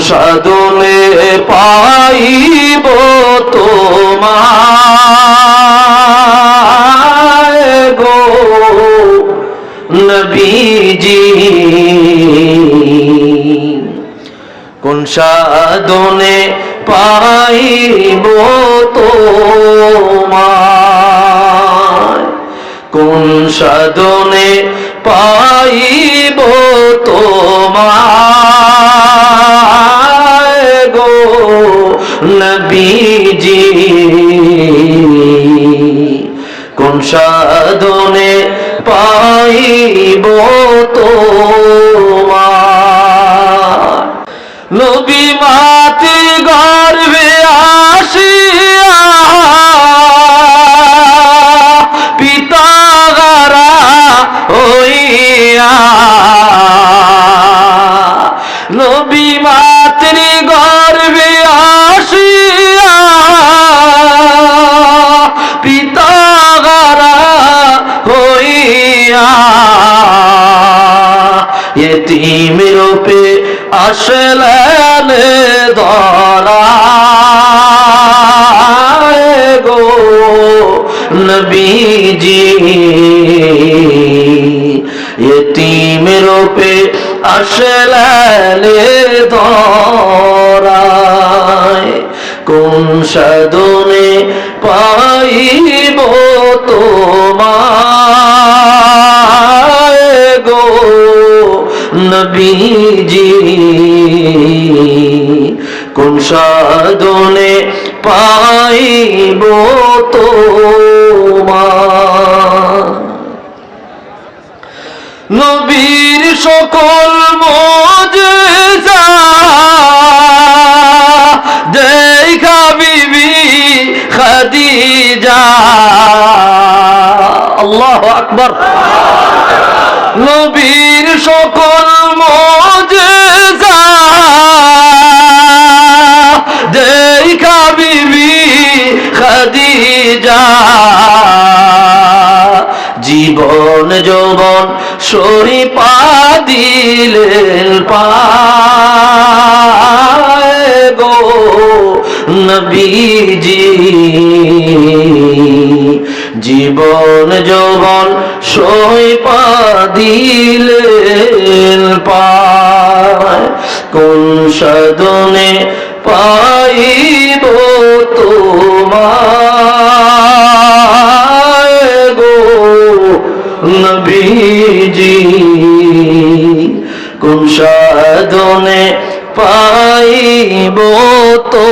সাধনে পাইব তোমায় গো নবীজি। কোন সাধনে পাইব তোমায়? কোন সাধনে পাইব তোমায়? সাধনে পাইব তোমার ইয়তিম রূপে আসলেন ধরায় গো নবীজি। ইয়তিম রূপে আসলেন ধরায় কোন সাধনে পাই নবীজি কোন সাধনে পাইব তোমার? নবীর সকল দেখা বিবি খাদিজা। আল্লাহ আকবর। নবীর সকল দেখা বিবি খাদিজা। জীবন যৌবন সই পা দিলেন পায় গো জীবন যৌবন সই পা দিলেন পায়। কোন সাধনে পাইব তোমায় গো নবীজি? কোন সাধনে পাইব তো